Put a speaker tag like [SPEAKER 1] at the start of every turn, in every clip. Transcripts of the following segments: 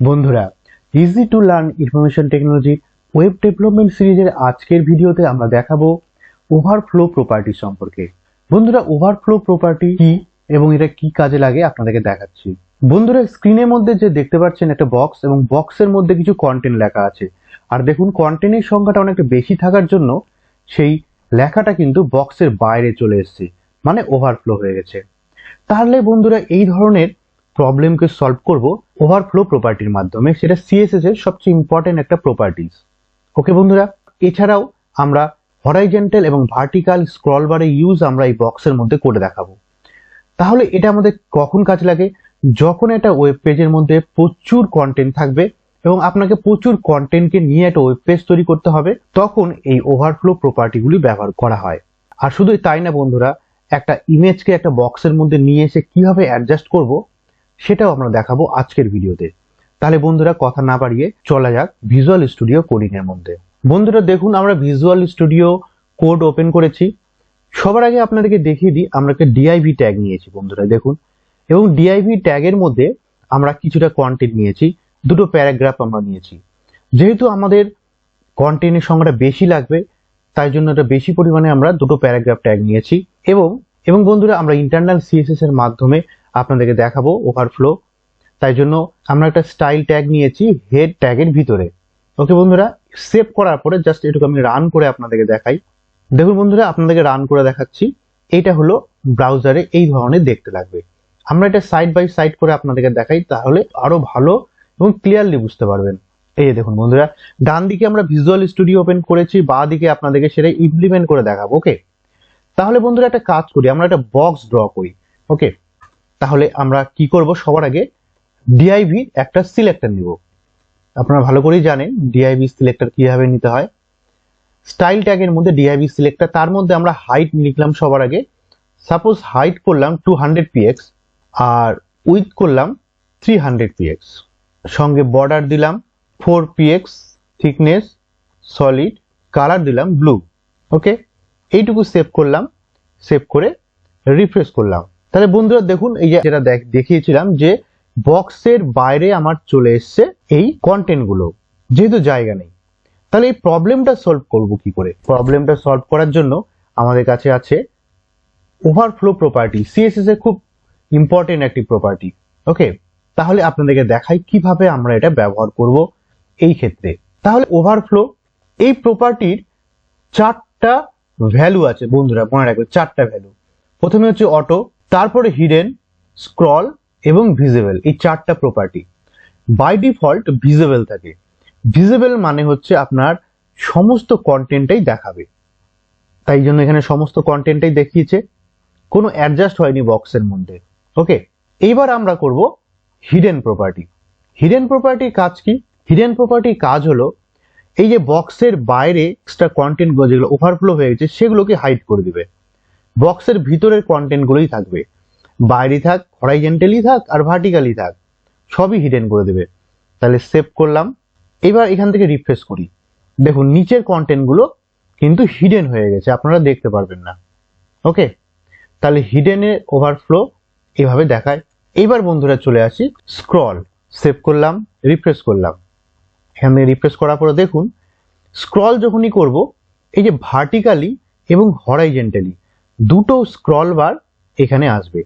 [SPEAKER 1] বন্ধুরা easy to learn information technology web development সিরিজের আজকের ভিডিওতে আমরা দেখাবো ওভারফ্লো প্রপার্টি সম্পর্কে। বন্ধুরা ওভারফ্লো প্রপার্টি কি এবং এটা কি কাজে লাগে আপনাদেরকে দেখাচ্ছি। বন্ধুরা স্ক্রিনের মধ্যে যে দেখতে পাচ্ছেন একটা বক্স এবং বক্সের মধ্যে কিছু কন্টেন্ট লেখা আছে। আর দেখুন কন্টেন্টের সংখ্যাটা অনেকটা বেশি থাকার জন্য সেই লেখাটা কিন্তু বক্সের বাইরে চলে এসেছে মানে ওভারফ্লো হয়ে গেছে। তাহলে বন্ধুরা, এই ধরনের প্রবলেমকে সলভ করব ওভারফ্লো প্রপার্টির মাধ্যমে, সেটা সিএসএস এর সবচেয়ে ইম্পর্টেন্ট একটা প্রপার্টিজ ওকে বন্ধুরা, এছাড়াও আমরা হরাইজেন্টাল এবং ভার্টিক্যাল স্ক্রল বারে ইউজ আমরা এই বক্সের মধ্যে করে দেখাবো। তাহলে এটা আমাদের কখন কাজ লাগে? যখন একটা ওয়েব পেজের মধ্যে প্রচুর কন্টেন্ট থাকবে এবং আপনাকে প্রচুর কন্টেন্টকে নিয়ে একটা ওয়েব পেজ তৈরি করতে হবে, তখন এই ওভারফ্লো প্রপার্টিগুলি ব্যবহার করা হয়। আর শুধু তাই না বন্ধুরা, একটা ইমেজকে একটা বক্সের মধ্যে নিয়ে এসে কীভাবে অ্যাডজাস্ট করব সেটাও আমরা দেখাবো আজকের ভিডিওতে। তাহলে বন্ধুরা, কথা না বাড়িয়ে চলা যাক ভিজুয়াল স্টুডিও কোডিং এর মধ্যে। বন্ধুরা, দেখুন, আমরা ভিজুয়াল স্টুডিও কোড ওপেন করেছি। সবার আগে আপনাদেরকে দেখিয়ে দিই, আমরা একটা ডিআইভি ট্যাগ নিয়েছি বন্ধুরা, দেখুন। এবং ডিআইভি ট্যাগের মধ্যে আমরা কিছুটা কন্টেন্ট নিয়েছি, দুটো প্যারাগ্রাফ আমরা নিয়েছি। যেহেতু আমাদের কন্টেন্টের সংখ্যাটা বেশি লাগবে, তাই জন্য এটা বেশি পরিমাণে আমরা দুটো প্যারাগ্রাফ ট্যাগ নিয়েছি। এবং এবং বন্ধুরা, আমরা ইন্টারনাল সিএসএস এর মাধ্যমে আপনাদেরকে দেখাবো ওভারফ্লো তাই জন্য আমরা একটা স্টাইল ট্যাগ নিয়েছি হেড ট্যাগের ভিতরে। ওকে বন্ধুরা সেভ করার পরে জাস্ট এটুকু আমি রান করে আপনাদেরকে দেখাই। দেখুন বন্ধুরা, আপনাদেরকে রান করে দেখাচ্ছি। এটা হলো ব্রাউজারে এই ধরনের দেখতে লাগবে। আমরা এটা সাইড বাই সাইড করে আপনাদেরকে দেখাই, তাহলে আরও ভালো এবং ক্লিয়ারলি বুঝতে পারবেন। এই দেখুন বন্ধুরা, ডান দিকে আমরা ভিজুয়াল স্টুডিও ওপেন করেছি, বা দিকে আপনাদেরকে সেটা ইমপ্লিমেন্ট করে দেখাবো ওকে তাহলে বন্ধুরা একটা কাজ করি, আমরা একটা বক্স ড্র করি ওকে তাহলে আমরা কি করব? সবার আগে ডিআইভি একটা সিলেক্টর নিব। আপনারা ভালো করেই জানেন ডিআইভি সিলেক্টর কীভাবে নিতে হয়। স্টাইল ট্যাগের মধ্যে ডিআইভি সিলেক্টর তার মধ্যে আমরা হাইট লিখলাম সবার আগে। সাপোজ হাইট করলাম টু হান্ড্রেড পিএক্স আর উইথ করলাম থ্রি হান্ড্রেড পিএক্স সঙ্গে বর্ডার দিলাম four px thickness solid colour দিলাম ব্লু ওকে এইটুকু সেভ করলাম সেভ করে রিফ্রেশ করলাম। তাহলে বন্ধুরা দেখুন, এই যে যেটা দেখ- দেখিয়েছিলাম যে বক্সের বাইরে আমার চলে এসছে এই কন্টেন্টগুলো, যেহেতু জায়গা নেই। তাহলে এই প্রবলেমটা সলভ করব কি করে? প্রবলেমটা সলভ করার জন্য আমাদের কাছে আছে ওভারফ্লো প্রপার্টি সিএসএস এর খুব ইম্পর্টেন্ট একটি প্রপার্টি ওকে তাহলে আপনাদেরকে দেখাই কীভাবে আমরা এটা ব্যবহার করব এই ক্ষেত্রে। তাহলে ওভারফ্লো এই প্রপার্টির চারটা ভ্যালু আছে বন্ধুরা, মনে রাখবে চারটা ভ্যালু প্রথমে হচ্ছে অটো তারপরে হিডেন স্ক্রল এবং ভিজিবল এই চারটা প্রপার্টি বাই ডিফল্ট ভিজিবল থাকে। ভিজিবল মানে হচ্ছে আপনার সমস্ত কন্টেন্টটাই দেখাবে। তাই জন্য এখানে সমস্ত কন্টেন্টটাই দেখিয়েছে। কোনো অ্যাডজাস্ট হয়নি বক্সের মধ্যে। ওকে এইবার আমরা করব হিডেন প্রপার্টি হিডেন প্রপার্টির কাজ কি? হিডেন প্রপার্টির কাজ হলো এই যে বক্সের বাইরে এক্সট্রা কন্টেন্টগুলো যেগুলো ওভারফ্লো হয়ে গেছে, সেগুলোকে হাইড করে দিবে। বক্সের ভিতরের কন্টেন্ট গুলোই থাকবে। বাইরে থাক হরাইজেন্টালি থাক, আর ভার্টিক্যালি থাক, সবই হিডেন করে দেবে। তাহলে সেভ করলাম। এবার এখান থেকে রিফ্রেশ করি। দেখুন, নিচের কন্টেন্টগুলো কিন্তু হিডেন হয়ে গেছে, আপনারা দেখতে পারবেন না। ওকে তাহলে হিডেনের ওভারফ্লো এভাবে দেখায়। এবার বন্ধুরা চলে আসি স্ক্রল সেভ করলাম রিফ্রেশ করলাম। এখানে রিফ্রেশ করার পরে দেখুন স্ক্রল যখনই করব, এই যে ভার্টিক্যালি এবং হরাইজেন্টালি দুটো স্ক্রল বার এখানে আসবে।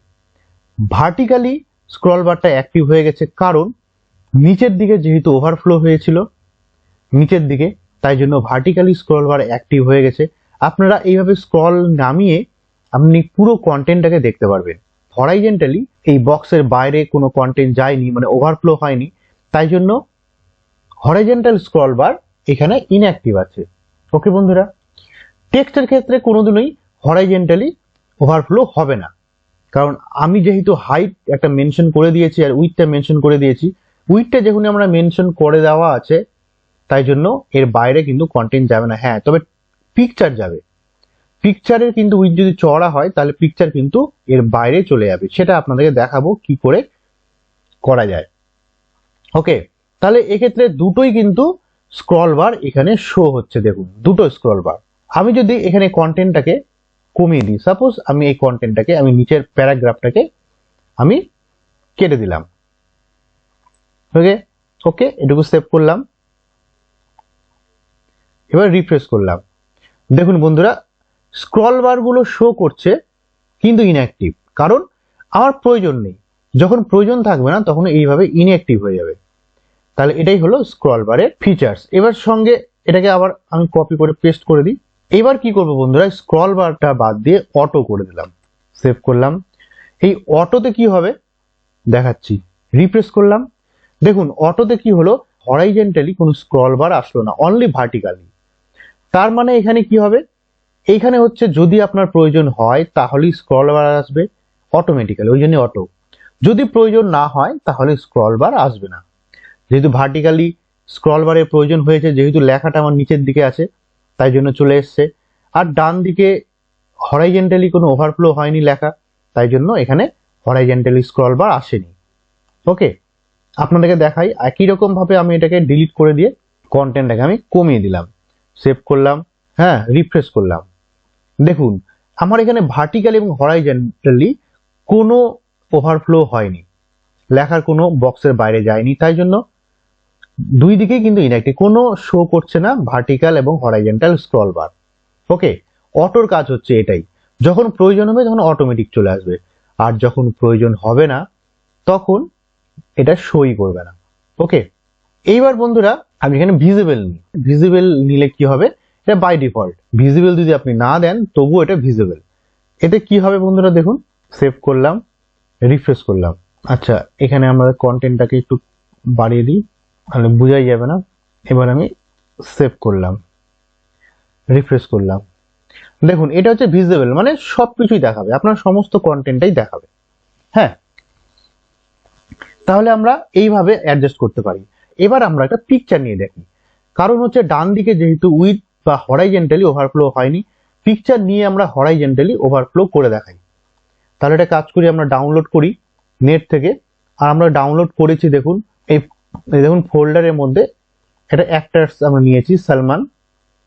[SPEAKER 1] ভার্টিক্যালি স্ক্রল বারটা অ্যাক্টিভ হয়ে গেছে কারণ নিচের দিকে যেহেতু ওভারফ্লো হয়েছিল, নিচের দিকে, তাই জন্য ভার্টিক্যালি স্ক্রল বার অ্যাক্টিভ হয়ে গেছে। আপনারা এইভাবে স্ক্রল নামিয়ে আপনি পুরো কন্টেন্টটাকে দেখতে পারবেন। হরাইজেন্টালি এই বক্সের বাইরে কোনো কন্টেন্ট যায়নি মানে ওভারফ্লো হয়নি। তাই জন্য হরাইজেন্টাল স্ক্রল বার এখানে ইনঅ্যাক্টিভ আছে। ওকে বন্ধুরা টেক্সটের ক্ষেত্রে কোনোদিনই হরাইজেন্টালি ওভারফ্লো হবে না। কারণ আমি যেহেতু হাইট একটা মেনশন করে দিয়েছি আর উইথটা মেনশন করে দিয়েছি উইথটা যখন আমরা মেনশন করে দেওয়া আছে, তাই জন্য এর বাইরে কিন্তু কন্টেন্ট যাবে না। হ্যাঁ তবে পিকচার যাবে। পিকচারের কিন্তু উইথ যদি চড়া হয়, তাহলে পিকচার কিন্তু এর বাইরে চলে যাবে। সেটা আপনাদেরকে দেখাবো কি করে করা যায়। ওকে তাহলে এক্ষেত্রে দুটোই কিন্তু স্ক্রল বার এখানে শো হচ্ছে। দেখুন, দুটো স্ক্রল বার আমি যদি এখানে কন্টেন্টটাকে কমিয়ে দিই। সাপোজ আমি এই কন্টেন্টটাকে আমি নিচের প্যারাগ্রাফটাকে আমি কেটে দিলাম। ওকে ওকে এটুকু সেভ করলাম। এবার রিফ্রেশ করলাম। দেখুন বন্ধুরা স্ক্রল বারগুলো শো করছে কিন্তু ইনঅ্যাক্টিভ কারণ আমার প্রয়োজন নেই। যখন প্রয়োজন থাকবে না, তখন এইভাবে ইনঅ্যাক্টিভ হয়ে যাবে। তাহলে এটাই হলো স্ক্রল বারের ফিচার্স এবার সঙ্গে এটাকে আবার আমি কপি করে পেস্ট করে দিই। এবার কি করব বন্ধুরা? স্ক্রল বারটা বাদ দিয়ে অটো করে দিলাম। সেভ করলাম। এই অটোতে কি হবে? দেখাচ্ছি। রিপ্রেস করলাম। দেখুন অটোতে কি হলো? হরাইজেন্টালি কোনো স্ক্রল বার আসলো না অনলি ভার্টিক্যালি তার মানে এখানে কি হবে? এইখানে হচ্ছে যদি আপনার প্রয়োজন হয়, তাহলেই স্ক্রল বার আসবে অটোমেটিক্যালি ওই জন্য অটো যদি প্রয়োজন না হয়, তাহলে স্ক্রল বার আসবে না। যেহেতু ভার্টিক্যালি স্ক্রল বারের প্রয়োজন হয়েছে, যেহেতু লেখাটা আমার নিচের দিকে আছে তাই জন্য চলে এসছে। আর ডান দিকে হরাইজেন্টালি কোনো ওভারফ্লো হয়নি লেখা, তাই জন্য এখানে হরাইজেন্টালি স্ক্রল বার আসেনি। ওকে আপনাদেরকে দেখাই, একই রকমভাবে আমি এটাকে ডিলিট করে দিয়ে কন্টেন্টটাকে আমি কমিয়ে দিলাম। সেভ করলাম হ্যাঁ রিফ্রেশ করলাম। দেখুন, আমার এখানে ভার্টিক্যালি এবং হরাইজেন্টালি কোনো ওভারফ্লো হয়নি। লেখার কোনো বক্সের বাইরে যায়নি, তাই জন্য দুই দিকেই কিন্তু ইনঅ্যাক্টিভ কোনো শো করছে না ভার্টিক্যাল এবং হরাইজেন্টাল স্ক্রল বার ওকে অটোর কাজ হচ্ছে এটাই। যখন প্রয়োজন হবে তখন অটোমেটিক চলে আসবে। আর যখন প্রয়োজন হবে না, তখন এটা সই করবে না। ওকে এইবার বন্ধুরা, আমি এখানে ভিজিবল নিই। ভিজিবল নিলে কি হবে? এটা বাই ডিফল্ট ভিজিবল যদি আপনি না দেন, তবুও এটা ভিজিবল এতে কি হবে বন্ধুরা, দেখুন? সেভ করলাম রিফ্রেশ করলাম। আচ্ছা এখানে আমরা কন্টেন্টটাকে একটু বাড়িয়ে দিই। তাহলে বোঝাই যাবে না। এবার আমি সেভ করলাম রিফ্রেশ করলাম। দেখুন, এটা হচ্ছে ভিজিবল মানে সব কিছুই দেখাবে, আপনার সমস্ত কন্টেন্টটাই দেখাবে। হ্যাঁ? তাহলে আমরা এইভাবে অ্যাডজাস্ট করতে পারি। এবার আমরা একটা পিকচার নিয়ে দেখি। কারণ হচ্ছে ডান দিকে যেহেতু উইথ বা হরাইজেন্টালি ওভারফ্লো হয়নি পিকচার নিয়ে আমরা হরাইজেন্টালি ওভারফ্লো করে দেখাই। তাহলে এটা কাজ করি, আমরা ডাউনলোড করি নেট থেকে। আর আমরা ডাউনলোড করেছি, দেখুন, এই এই দেখুন ফোল্ডারের মধ্যে এটা অ্যাক্টার্স আমরা নিয়েছি, সালমান।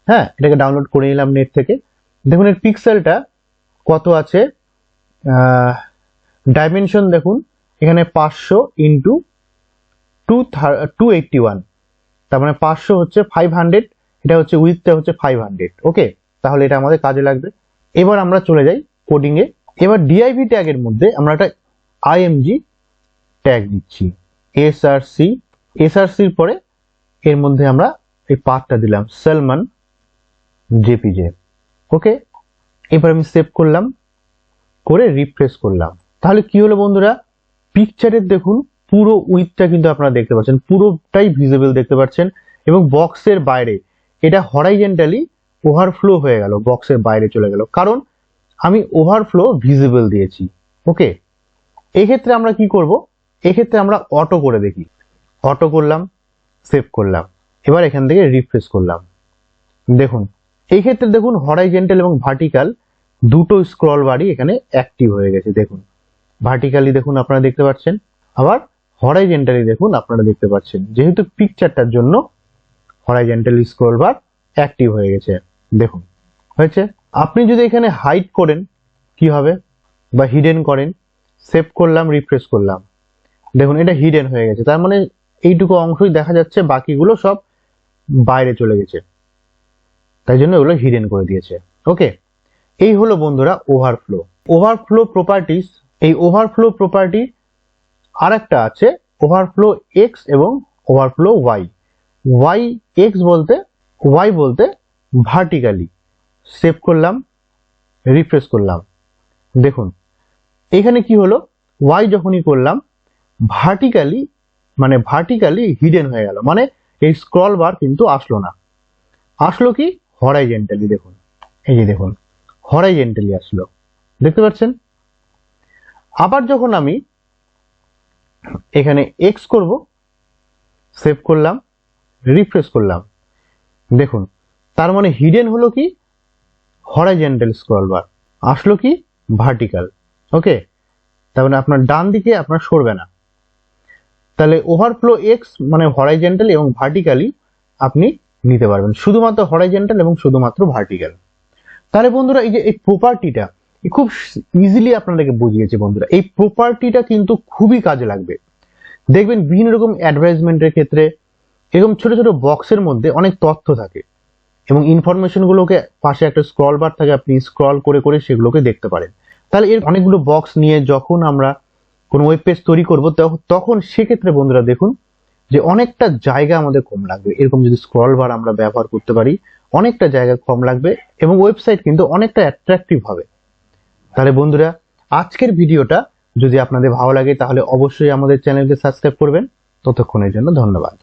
[SPEAKER 1] হ্যাঁ এটাকে ডাউনলোড করে নিলাম নেট থেকে। দেখুন এর পিক্সেলটা কত আছে? ডাইমেনশন দেখুন, এখানে পাঁচশো into two two eighty one তার মানে পাঁচশো হচ্ছে ফাইভ হান্ড্রেড এটা হচ্ছে উইথটা হচ্ছে ফাইভ হান্ড্রেড ওকে তাহলে এটা আমাদের কাজে লাগবে। এবার আমরা চলে যাই কোডিংয়ে এবার ডিআইভি ট্যাগের মধ্যে আমরা একটা আইএমজি ট্যাগ দিচ্ছি। এসআরসি এসআরসির পরে এর মধ্যে আমরা এই পাথটা দিলাম। সলমান জেপিজে। ওকে? এবার আমি সেভ করলাম, করে রিফ্রেশ করলাম। তাহলে কি হলো বন্ধুরা? পিকচারের দেখুন, পুরো উইথটা কিন্তু আপনারা দেখতে পাচ্ছেন, পুরোটাই ভিজিবল দেখতে পাচ্ছেন, এবং বক্সের বাইরে, এটা হরাইজেন্টালি ওভারফ্লো হয়ে গেল বক্সের বাইরে চলে গেল। কারণ আমি ওভারফ্লো ভিজিবল দিয়েছি ওকে এক্ষেত্রে আমরা কি করব? এক্ষেত্রে আমরা অটো করে দেখি। অটো করলাম সেভ করলাম। এবার এখান থেকে রিফ্রেশ করলাম। দেখুন, এই ক্ষেত্রে দেখুন হরাইজেন্টাল এবং ভার্টিক্যাল দুটো স্ক্রল বাড়ি এখানে অ্যাক্টিভ হয়ে গেছে, দেখুন। ভার্টিক্যালি দেখুন আপনারা দেখতে পাচ্ছেন, আবার হরাইজেন্টালি দেখুন আপনারা দেখতে পাচ্ছেন। যেহেতু পিকচারটার জন্য হরাইজেন্টালি স্ক্রল বার অ্যাক্টিভ হয়ে গেছে, দেখুন। হয়েছে? আপনি যদি এখানে হাইড করেন, কি হবে? বা হিডেন করেন সেভ করলাম রিফ্রেশ করলাম। দেখুন, এটা হিডেন হয়ে গেছে। তার মানে এইটুকু অংশই দেখা যাচ্ছে বাকিগুলো সব বাইরে চলে গেছে। তাই জন্য ওগুলো হিডেন করে দিয়েছে। ওকে এই হলো বন্ধুরা ওভারফ্লো ওভারফ্লো প্রপার্টিস এই ওভারফ্লো প্রপার্টি আর একটা আছে ওভারফ্লো এক্স এবং ওভারফ্লো ওয়াই ওয়াই এক্স বলতে ওয়াই বলতে ভার্টিক্যালি সেভ করলাম রিফ্রেশ করলাম। দেখুন, এখানে কি হলো? ওয়াই যখনই করলাম ভার্টিক্যালি মানে ভার্টিক্যালি হিডেন হয়ে গেল। মানে এই স্ক্রল বার কিন্তু আসলো না। আসলো কি? হরাইজেন্টালি দেখুন। এই যে দেখুন হরাইজেন্টালি আসলো। দেখতে পাচ্ছেন? আবার যখন আমি এখানে এক্স করব সেভ করলাম রিফ্রেশ করলাম। দেখুন, তার মানে হিডেন হলো কি? হরাইজেন্টাল স্ক্রল বার আসলো কি? ভার্টিক্যাল ওকে তার মানে আপনার ডান দিকে আপনার সরবে না। তাহলে ওভারফ্লো এক্স মানে হরাইজেন্টাল এবং ভার্টিক্যালি আপনি নিতে পারবেন। শুধুমাত্র হরাইজেন্টাল এবং শুধুমাত্র ভার্টিক্যাল তাহলে বন্ধুরা, এই যে এই প্রপার্টিটা খুব ইজিলি আপনাদেরকে বুঝিয়েছে বন্ধুরা। এই প্রপার্টিটা কিন্তু খুবই কাজে লাগবে। দেখবেন বিভিন্ন রকম অ্যাডভার্টাইজমেন্টের ক্ষেত্রে, এরকম ছোট ছোট বক্সের মধ্যে অনেক তথ্য থাকে। এবং ইনফরমেশনগুলোকে পাশে একটা স্ক্রল বার থাকে, আপনি স্ক্রল করে করে সেগুলোকে দেখতে পারেন। তাহলে এর অনেকগুলো বক্স নিয়ে যখন আমরা কোনো ওয়েব পেজ তৈরি করব তখন সেক্ষেত্রে বন্ধুরা দেখুন যে অনেকটা জায়গা আমাদের কম লাগবে। এরকম যদি স্ক্রল বার আমরা ব্যবহার করতে পারি, অনেকটা জায়গা কম লাগবে এবং ওয়েবসাইট কিন্তু অনেকটা অ্যাট্রাকটিভ হবে। তাহলে বন্ধুরা, আজকের ভিডিওটা যদি আপনাদের ভালো লাগে, তাহলে অবশ্যই আমাদের চ্যানেলকে সাবস্ক্রাইব করবেন। ততক্ষণের জন্য ধন্যবাদ।